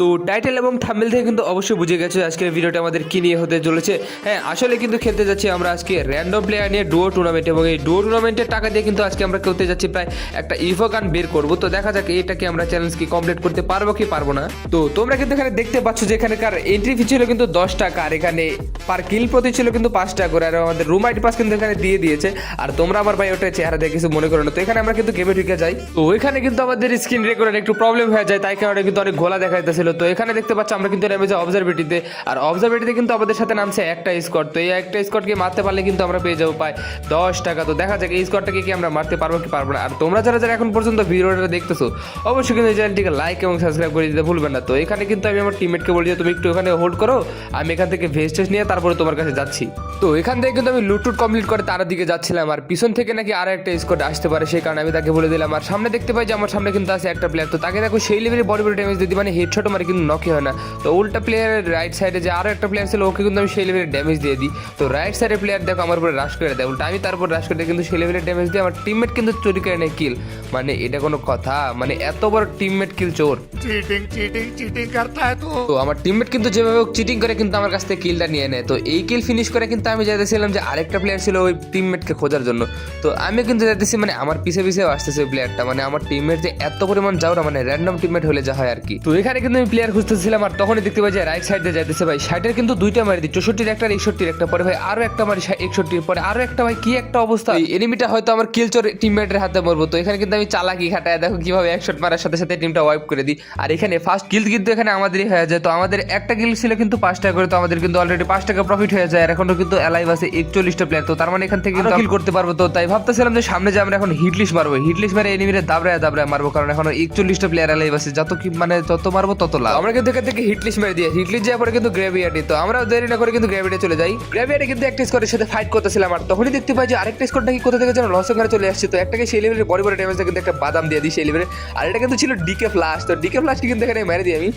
তো টাইটেল এবং থাম্বেল থেকে কিন্তু অবশ্যই বুঝে গেছো আজকের ভিডিওটা আমাদের কি নিয়ে হতে চলেছে। হ্যাঁ আসলে কিন্তু খেলতে যাচ্ছি আমরা আজকে র্যান্ডম প্লেয়ার নিয়ে ডুয়ো টুর্নামেন্ট এবং এই ডুয়ো টুর্নামেন্টের টাকা দিয়ে কিন্তু আজকে আমরা খেলতে যাচ্ছি প্রায় একটা ইভো গান বের করব। তো দেখা যাক এটাকে আমরা চ্যালেঞ্জ কি কমপ্লিট করতে পারব কি পারব না। তো তোমরা কিন্তু এখানে দেখতে পাচ্ছ যে এখানকার এন্ট্রি ফি ছিল কিন্তু দশ টাকা আর এখানে পার কিল প্রতি ছিল কিন্তু পাঁচ টাকা করে। আর আমাদের রুম আইডি পাস কিন্তু এখানে দিয়ে দিয়েছে। আর তোমরা আমার ভাই ওটা চেহারা দেখে কিছু মনে করো না। তো এখানে আমরা কিন্তু গেমে ঢুকে যাই। তো এখানে কিন্তু আমাদের স্ক্রিন রেকর্ডের একটু প্রবলেম হয়ে যায়। তাই কারণে কিন্তু অনেক ঘোলা দেখা যাচ্ছিল তো এখানে দেখতে পাচ্ছ আমরা কিন্তু নেমেছি অবজারভেটিতে আর অবজারভেটিতে কিন্তু আমাদের সাথে নামছে একটা স্কট তো এই একটা স্কটকে মারতে পারলে কিন্তু আমরা পেয়ে যাব প্রায় দশ টাকা। তো দেখা যাক এই স্কটটাকে কি আমরা মারতে পারব কি পারব না। আর তোমরা যারা যারা এখন পর্যন্ত ভিডিওটা দেখতেছো, অবশ্যই কিন্তু চ্যানেলটিকে লাইক এবং সাবস্ক্রাইব করে দিতে ভুলবেন না। তো এখানে কিন্তু আমি আমার টিমমেটকে বলি যে, তুমি একটু এখানে হোল্ড করো, আমি এখান থেকে ভেস্টেজ নিয়ে তারপরে তোমার কাছে যাচ্ছি। তো এখান থেকে কিন্তু আমি লুটুট কমপ্লিট করে তার দিকে যাচ্ছিলাম। আর পিছন থেকে নাকি আরও একটা স্কোর আসতে পারে, সেই কারণে আমি তাকে বলে দিলাম। আর সামনে দেখতে পাই যে, আমার সামনে কিন্তু আছে একটা প্লেয়ার তো তাকে দেখো সেই লেভেলে বড় বড় ড্যামেজ দিতে মানে হেডশট আমার কিন্তু নকে হয় না। তো উল্টা প্লেয়ারের রাইট সাইডে যে আরও একটা প্লেয়ার ছিল ওকে কিন্তু আমি সেই লেভেলের ড্যামেজ দিয়ে দিই। তো রাইট সাইডের প্লেয়ার দেখো আমার উপরে রাশ করে দেয়। উল্টা আমি তারপর রাশ করে কিন্তু সেই লেভেলের ড্যামেজ দিয়ে আমার টিমমেট কিন্তু চুরি করে নেয় কিল মানে এটা কোনো কথা মানে এত বড় টিমমেট কিল চোর। চিটিং চিটিং চিটিং করতে হয় তো। আমার টিমমেট কিন্তু যেভাবে চিটিং করে কিন্তু আমার কাছ থেকে কিলটা নিয়ে নেয়। তো এই কিল ফিনিশ করে কিন্তু আমি যাইতেছিলাম যে আরেকটা প্লেয়ার ছিল ওই টিমমেটকে খোঁজার জন্য। তো আমি কিন্তু যাইতেছি মানে আমার পিছে পিছিয়ে আসতেছে প্লেয়ারটা মানে আমার টিমমেট যে এত পরিমাণ যাওয়ার মানে র্যান্ডম টিমমেট হলে যা হয় আর কি। তো এখানে কিন্তু আমি প্লেয়ার খুঁজতেছিলাম আর তখনই দেখতে পাই যে রাইট সাইডে যাইতেছে ভাই। ষাটের কিন্তু দুইটা মারি দিই চৌষট্টির একটা আর একষট্টির একটা। পরে ভাই আরও একটা মারি একষট্টির। পরে আরও একটা ভাই কি একটা অবস্থা। এই এনিমিটা হয়তো আমার কিলচোর টিমমেটের হাতে মরবো। তো এখানে কিন্তু আমি চালাকি খাটায় দেখো কীভাবে একশট মারার সাথে সাথে টিমটা ওয়াইপ করে দিই। আর এখানে ফার্স্ট কিল কিন্তু এখানে আমাদেরই হয়ে যায়। তো আমাদের একটা কিল ছিল কিন্তু পাঁচ টাকা করে তো আমাদের কিন্তু অলরেডি পাঁচ টাকা প্রফিট হয়ে যায়। আর এখনও কিন্তু অ্যালাইভ আছে একচল্লিশটা প্লেয়ার তো তার মানে এখান থেকে কিল করতে পারব তো। তাই ভাবতেছিলাম যে সামনে যে আমরা এখন হিটলিশ মারবো। হিটলিশ মারে এনিমিরে দাবড়ায় দাবড়ায় মারবো। কারণ এখন একচল্লিশটা প্লেয়ার অ্যালাইভ আছে। যত কি মানে যত মারবো তত লাভ? আমরা কিন্তু এখান থেকে হিটলিস মেরে দিয়ে হিটলিস যাওয়ার পরে কিন্তু গ্রেভিয়ার্ডি তো আমরা দেরি না করে কিন্তু গ্রেভিয়ার্ডে চলে যাই। গ্রেভিয়ার্ডে কিন্তু একটা স্কোরের সাথে ফাইট করতেছিলাম আর তখনই দেখতে পাই যে আরেকটা স্কোরটা কি কোথা থেকে যেন লসের চলে আসছে। তো একটাকে সেই লেভেলের বড় বড় ড্যামেজটা কিন্তু একটা বাদাম দিয়ে দিই সেই লেভেলের আর এটা কিন্তু ছিল ডিকে ফ্লাশ তো ডিকে ফ্লাশকে কিন্তু এখানে মেরে দিই আমি।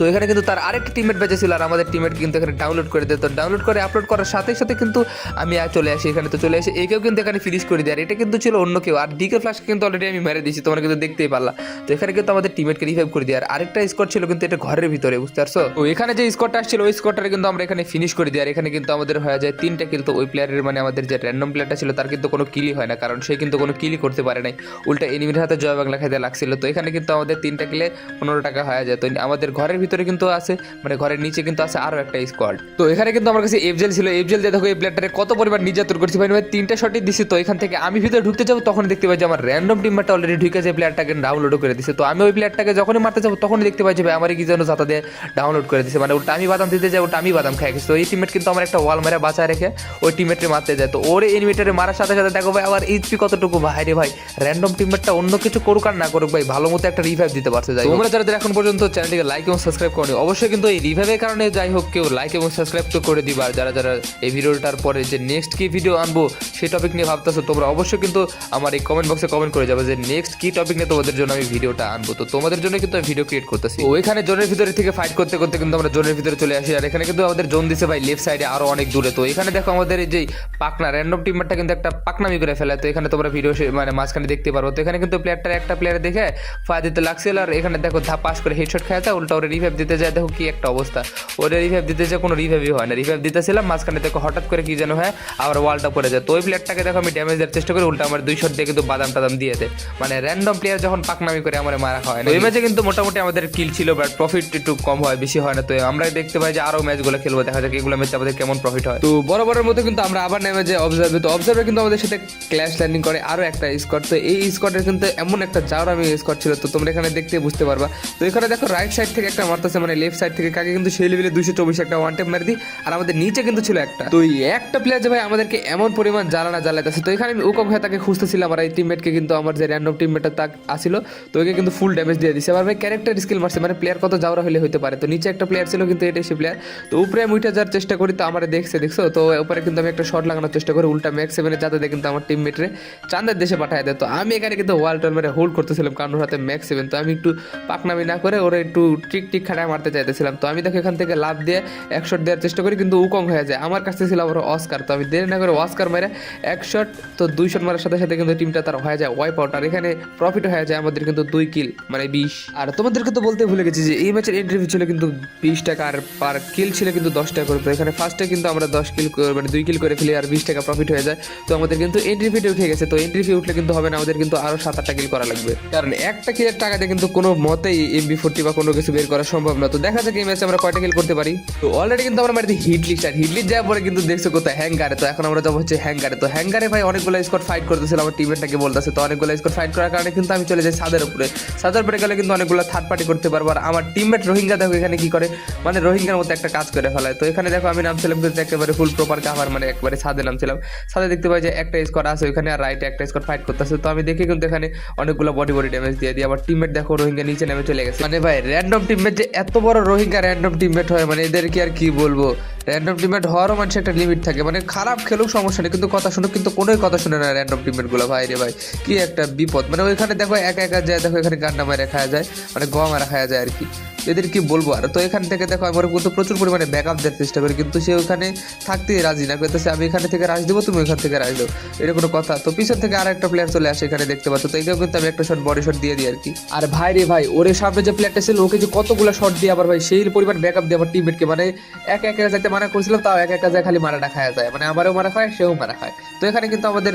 তো এখানে কিন্তু তার আরেকটি টিমমেট বেঁচে ছিল আর আমাদের টিমেট কিন্তু এখানে ডাউনলোড করে দেয় তো ডাউনলোড করে আপলোড করার সাথে সাথে কিন্তু আমি আর চলে আসি এখানে। তো চলে আসি একেও কিন্তু এখানে ফিনিশ করে দেয়। আর এটা কিন্তু ছিল অন্য কেউ। আর ডিকে ফ্লাশকে কিন্তু অলরেডি আমি মেরে দিয়েছি, তোমরা কিন্তু দেখতেই পারলা। তো এখানে কিন্তু আমাদের টিমেটকে রিভাইভ করে দিই আর আরেকটা স্কোর ছিল কিন্তু এটা ঘরের ভিতরে, বুঝতে পারছ? তো এখানে যে স্কোরটা আসছিল, ওই স্কোরটা কিন্তু আমরা এখানে ফিনিশ করে দিই। আর এখানে কিন্তু আমাদের হয়ে যায় তিনটা কিল তো ওই প্লেয়ারের মানে আমাদের যে র্যান্ডম প্লেয়ারটা ছিল, তার কিন্তু কোনো কিলই হয় না। কারণ সে কিন্তু কোনো কিলই করতে পারে নাই। উল্টা এনিমির হাতে জয় বাংলা খাইতে লাগছিল। তো এখানে কিন্তু আমাদের তিনটা কিলে পনেরো টাকা হয়ে যায়। তো আমাদের ঘরের ভিতরে কিন্তু আছে মানে ঘরের নিচে কিন্তু আছে আরও একটা স্কোয়াড তো এখানে কিন্তু আমার কাছে এফজেল ছিল। এফজেল দিয়ে দেখো, এই প্লেয়ারটারে কত পরিমাণ নির্যাতন করছি। ভাই ভাই, তিনটা শটই দিছি তো, এখান থেকে আমি ভিতরে ঢুকতে যাব তখন দেখতে পাই যে আমার র্যান্ডম টিমটা অলরেডি ঢুকে যে প্লেয়ারটাকে ডাউনলোড করে দিছে। তো আমি ওই প্লেয়ারটাকে যখনই মারতে যাব, তখনই দেখতে পাই যে, ভাই আমার কি যেন জাতা দিয়ে ডাউনলোড করে দিছে। মানে ওটা আমি বাদাম দিতে যাই ওটা আমি বাদাম খাই। গেছি তো এই টিমমেট কিন্তু আমার একটা ওয়াল মেরে বাঁচায় রেখে ওই টিমমেটকে মারতে যায়। তো ওর এনিমিটারে মারার সাথে সাথে দেখো, ভাই আবার এইচপি কতটুকু? ভাই রে, ভাই র্যান্ডম টিমমেটটা অন্য কিছু করুক আর না করুক, ভাই, ভালো মতো একটা রিভাইভ দিতে পারছে। যাই। তোমরা যারা এখন পর্যন্ত চ্যানেলটিকে লাইক এবং সাবস্ক্রাইব করো। অবশ্যই কিন্তু এই রিভাইভের কারণে যাই হোক, কেউ লাইক এবং সাবস্ক্রাইব তো করে দিবা। যারা যারা এই ভিডিওটার পরে যে নেক্সট কি ভিডিও আনব সেই টপিক নিয়ে ভাবতেছো, তোমরা অবশ্যই কিন্তু আমার এই কমেন্ট বক্সে কমেন্ট করে যাবে যে নেক্সট কি টপিক নিয়ে তোমাদের জন্য আমি ভিডিওটা আনব। তো তোমাদের জন্য কিন্তু ভিডিও ক্রিয়েট করতেছি। ওইখানে জোনের ভিতরে থেকে ফাইট করতে করতে কিন্তু আমরা জোনের ভিতরে চলে আসি। আর এখানে কিন্তু আমাদের জোন দিছে ভাই লেফট সাইডে আরও অনেক দূরে। তো এখানে দেখো আমাদের এই যে পাকনা র্যান্ডম টিমটা কিন্তু একটা পাকনামি করে ফেলে। তো এখানে তোমরা ভিডিও মানে মাঝখানে দেখতে পারব তো এখানে কিন্তু প্লেয়ারটার একটা প্লেয়ার দেখে ফায়ার দিতে লাগছিল। আর এখানে দেখো ধাপ পাস করে হেডশট খেয়ে উল্টা ওরে রিভাইভ দিতে যায়, দেখো কি একটা অবস্থা। ওরে রিভাইভ দিতে যায় কোনো রিভাইভই হয় না। রিভাইভ দিতেছিলাম মাঝখানে দেখো হঠাৎ করে কি যেন হয়, আবার ওয়ালটা পড়ে যায়। তো ওই প্লেয়ারটাকে দেখো আমি ড্যামেজ দেওয়ার চেষ্টা করি, উল্টা আমার দুই শট দিয়ে কিন্তু বাদাম টাদাম দিয়ে দেয়। মানে র্যান্ডম প্লেয়ার যখন পাকনামি করে, আমার মারা হয় না। ওই ম্যাচে কিন্তু মোটামুটি আমাদের কিল ছিল বাট প্রফিট একটু কম হয়, বেশি হয় না। তো আমরা দেখতে পাই যে আরও ম্যাচগুলো খেলব, দেখা যাক এগুলো ম্যাচে আমাদের কেমন প্রফিট হয়। তো বড় বড়ের মতো কিন্তু আমরা আবার নেমে যে অবজার্ভে তো অবজার্ভে কিন্তু আমাদের সাথে ক্ল্যাশ ল্যান্ডিং করে আরও একটা স্কট তো এই স্কটের কিন্তু এমন একটা যাওয়ার আমি স্কট ছিল, তো তোমরা এখানে দেখতে বুঝতে পারবা। তো এখানে দেখো রাইট সাইড থেকে একটা মারতেছে মানে লেফট সাইড থেকে কাকে কিন্তু সেই লেভেলে দুইশো চব্বিশ একটা ওয়ান টেপ মারি দিই। আর আমাদের নিচে কিন্তু ছিল একটা। তো এই একটা প্লেয়ার যে ভাই আমাদেরকে এমন পরিমাণ জ্বালানা জ্বালাইতেছে, তো এখানে আমি উকক হয়ে তাকে খুঁজতেছিলাম আর এই টিমমেটকে কিন্তু আমার যে র্যান্ডম টিমমেটটা তাক আসিল, তো ওকে কিন্তু ফুল ড্যামেজ দিয়ে দিছে। আবার ভাই ক্যারেক্টার স্কিল মারছে মানে প্লেয়ার কত যাওয়া হলে হতে পারে। তো নিচে একটা প্লেয়ার ছিল কিন্তু এটাই সে প্লেয়ার তো উপরে আমি উঠে যাওয়ার চেষ্টা করি, তো আমার দেখছে, দেখছ? তো উপরে কিন্তু আমি একটা শট লাগানোর চেষ্টা করি, উল্টা ম্যাক্স সেভেনে যাতে দেখে কিন্তু আমার টিমমেটরে চাঁদের দেশে পাঠায় দেয়। তো আমি এখানে কিন্তু ওয়াল টল মেরে হোল্ড করতেছিলাম কারণ ওর হাতে ম্যাক্স সেভেন তো আমি একটু পাকনামি না করে ওরা একটু ট্রিক কিক খাটায় মারতে চাইতেছিলাম। তো আমি দেখো এখান থেকে লাভ দিয়ে এক শট দেওয়ার চেষ্টা করি, কিন্তু উকং হয়ে যায়। আমার কাছে ছিল আবার অস্কার তো আমি দেরি না করে অস্কার মেরে এক শট তো দুই শট মারার সাথে সাথে কিন্তু টিমটা তার হয়ে যায় ওয়াইপ আউট আর এখানে প্রফিট হয়ে যায় আমাদের কিন্তু দুই কিল মানে বিশ। আর তোমাদেরকে তো বলতে ভুলে গেছি যে এই ম্যাচের এন্ট্রি ছিল কিন্তু বিশ টাকা, আর পার কিল ছিল কিন্তু দশ টাকা করে। তো এখানে ফার্স্টে কিন্তু আমরা দশ কিল মানে দুই কিল করে ফেলি, আর বিশ টাকা প্রফিট হয়ে যায়। তো আমাদের কিন্তু এন্ট্রি ফিতে উঠে গেছে। তো এন্ট্রি ফি উঠলে কিন্তু হবে না, আমাদের কিন্তু আরও সাত আটটা কিল করা লাগবে। কারণ একটা কিলের টাকাতে কিন্তু কোনো মতেই এমবি ফোর্টি বা কোনো কিছু বের করা সম্ভব না। তো দেখা যাক এই ম্যাচে আমরা কয়টা কিল করতে পারি। তো অলরেডি কিন্তু আমরা মারিতে হিট লিস্ট আর হিট লিস্ট যাওয়ার পরে কিন্তু দেখছ কোথায় হ্যাঙ্গারে তো এখন আমরা যাব হচ্ছে হ্যাঙ্গারে তো হ্যাঙ্গারে ভাই অনেকগুলো স্কোর ফাইট করতেছিল, আমার টিমেরটাকে বলতেছে। তো অনেকগুলো স্কোর ফাইট করার কারণে কিন্তু আমি চলে যাই সাদের উপরে। সাদের উপরে গেলে কিন্তু অনেকগুলো থার্ড পার্টি করতে পারব। আর আমার টিমমেট রোহিঙ্গা দেখো এখানে কি করে? মানে রোহিঙ্গার মতো একটা কাজ করে ফেলায়। তো এখানে দেখো আমি নামছিলাম কিন্তু একেবারে ফুল প্রপার কাভার মানে একবারে ছাদে নামছিলাম। ছাদে দেখতে পাই যে একটা স্কোর আছে ওখানে আর রাইটে একটা স্কোর ফাইট করতেছে। তো আমি দেখি কিন্তু এখানে অনেকগুলো বডি বডি ড্যামেজ দিয়ে দিই। আমার টিমমেট দেখো রোহিঙ্গা নিচে নেমে চলে গেছে। মানে ভাই র্যান্ডম টিমমেট যে এত বড় রোহিঙ্গা র্যান্ডম টিমমেট হয় মানে এদেরকে আর কি বলব? র্যান্ডম টিমমেট হওয়ারও মানুষ একটা লিমিট থাকে। মানে খারাপ খেলুক সমস্যা নেই, কিন্তু কথা শুনো, কিন্তু কোনোই কথা শুনে না র্যান্ডম টিমমেটগুলো। ভাই রে ভাই, কি একটা বিপদ। মানে ওইখানে দেখো, একা একা যায়, দেখো এখানে গান্ডা মারা খাওয়া যায় মানে গম মারা খাওয়া যায় আর কি এদের কি বলব আর? তো এখান থেকে দেখো, আমার কিন্তু প্রচুর পরিমাণে ব্যাকআপ দেওয়ার চেষ্টা করি, কিন্তু সে ওখানে থাকতে রাজি না। করতেছে আমি এখানে থেকে রাজ দেবো, তুমি ওখান থেকে রাজ দেবো এটা কোনো কথা। তো পিছন থেকে আর একটা প্লেয়ার চলে আসে এখানে দেখতে পাচ্ছ, তো এটাও কিন্তু আমি একটা শট বডি শট দিয়ে দিই আর কি আর ভাই রে ভাই, ওরে সামনে যে প্লেয়ারটা ছিল, ওকে যে কতগুলো শট দিয়ে আবার ভাই, সেই পরিমাণ ব্যাকআপ দিয়ে আমার টিমমেটকে মানে এক একা যাইতে মানা করছিলাম তাও এক একা খালি মারাটা খাওয়া যায়। মানে আমারও মারা খায় সেও মারা খায় তো এখানে কিন্তু আমাদের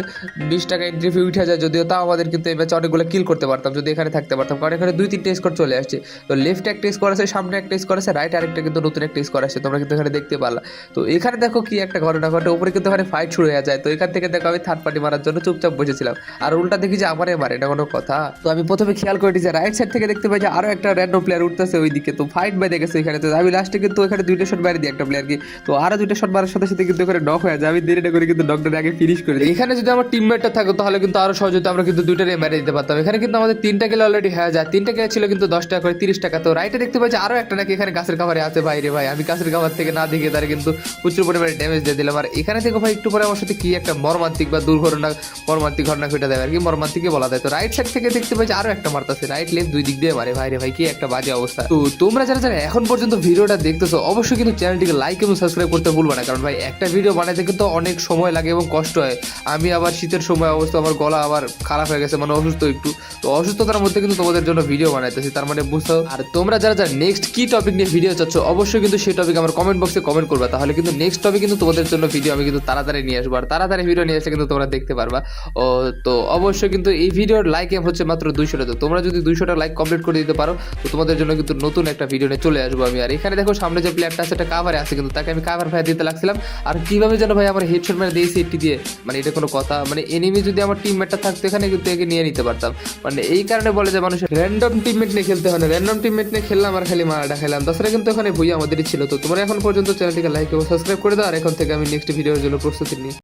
বিশ টাকা এন্ট্রি ফি উঠে যায়, যদিও তাও আমাদের কিন্তু এই ম্যাচে অনেকগুলো কিল করতে পারতাম, যদি এখানে থাকতে পারতাম। কারণ এখানে দুই, তিনটে স্কোর চলে আসছে। তো লেফটে একটা স্কোর আছে, সামনে একটা স্কোর আছে রাইট আরেকটা কিন্তু নতুন একটা স্কোর আছে তোমরা কিন্তু এখানে দেখতে পারলা। তো এখানে দেখো কি একটা ঘটনা ঘটে উপরে কিন্তু এখানে ফাইট শুরু হয়ে যায়। তো এখান থেকে দেখো আমি থার্ড পার্টি মারার জন্য চুপচাপ বসেছিলাম। আর উল্টা দেখি যে আমারে মারে, এটা কোনো কথা। তো আমি প্রথমে খেয়াল করে যে রাইট সাইড থেকে দেখতে পাই যে আরও একটা র্যান্ডম প্লেয়ার উঠতেছে ওইদিকে। তো ফাইট বেঁধে গেছে এখানে তো আমি লাস্টে কিন্তু এখানে দুইটা শট মারি দিই একটা প্লেয়ারকে তো আরও দুইটা শট মারার সাথে সাথে কিন্তু এখানে নক হয়ে যায়। আমি দেরিটা করে কিন্তু ডক্টর আগে ফিনিশ করে দিই। এখানে যদি আমার টিমমেটটা থাকতো তাহলে কিন্তু আরও সহজে আমরা কিন্তু দুইটারে মেরে দিতে পারতাম। এখানে কিন্তু আমাদের তিনটা গেলে অলরেডি হয়ে যায়। তিনটা গেলে ছিল কিন্তু দশ টাকা করে, তিরিশ টাকা। তো রাইটে দেখতে পাচ্ছি আরও একটা নাকি এখানে গাছের খাবারে আছে। বাইরে ভাই, আমি গাছের খাবার থেকে না দেখে তারা কিন্তু প্রচুর পরিমাণে ড্যামেজ দিয়ে দিলাম। আর এখানে থেকে ভাই, একটু পরে আমার সাথে কি একটা মর্মান্তিক বা দুর্ঘটনা, মর্মান্তিক ঘটনা ঘটে দেয় আর কি মর্মান্তিকই বলা যায়। তো রাইট সাইড থেকে দেখতে পাচ্ছি আরও একটা মারতাছে। রাইট লেফট দুই দিক দিয়ে মারে। ভাই রে ভাই, কি একটা বাজে অবস্থা। তো তোমরা যারা যারা এখন পর্যন্ত ভিডিওটা দেখতেছো, অবশ্যই কিন্তু চ্যানেলটিকে লাইক এবং সাবস্ক্রাইব করতে ভুলবে না, কারণ ভাই, একটা ভিডিও বানাইতে কিন্তু অনেক সময় লাগে এবং কষ্ট হয়। আমি আবার শীতের সময় অবস্থা, আমার গলা আবার খারাপ হয়ে গেছে মানে অসুস্থ একটু। তো অসুস্থতার মধ্যে কিন্তু তোমাদের জন্য ভিডিও বানাইতেছি, তার মানে বুঝছ আর তোমরা যারা যারা নেক্সট কি টপিক নিয়ে ভিডিও চাচ্ছ, অবশ্যই কিন্তু সেই টপিক আমার কমেন্ট বক্সে কমেন্ট করবে, তাহলে কিন্তু নেক্সট টপিক কিন্তু তোমাদের জন্য ভিডিও আমি কিন্তু তাড়াতাড়ি নিয়ে আসব। আর তাড়াতাড়ি ভিডিও নিয়ে আসলে কিন্তু তোমরা দেখতে পারবা। ও, তো অবশ্যই কিন্তু এই ভিডিওর লাইক এম হচ্ছে মাত্র দুইশোটা, তো তোমরা যদি দুইশোটা লাইক কমপ্লিট করে দিতে পারো, তো তোমাদের জন্য কিন্তু নতুন একটা ভিডিও নিয়ে চলে আসব আমি। আর এখানে দেখো সামনে যে প্লেয়ারটা আছে সেটা কাভারে আছে কিন্তু তাকে আমি কাভার ভাই দিতে লাগছিলাম। আর কীভাবে যেন ভাই আমার হেডশট মেরে দিয়েছি এটি দিয়ে? মানে এটা কোনো কথা। মানে এনিমি যদি আমার টিমমেটটা থাকতো, এখানে কিন্তু একে নিয়ে নিতে পারতাম। মানে এই কারণে বলে যে মানুষের র্যান্ডম টিমমেট নিয়ে খেলতে হয় না। র্যান্ডম টিমমেট নিয়ে খেললাম আর খালি মারাটা খেলাম। তাছাড়া কিন্তু এখানে ভুইয়া আমাদেরই ছিল। তো তোমরা এখন পর্যন্ত চ্যানেলটিকে লাইক এবং সাবস্ক্রাইব করে দাও। আর এখন থেকে আমি নেক্সট ভিডিওর জন্য প্রস্তুতি নিই।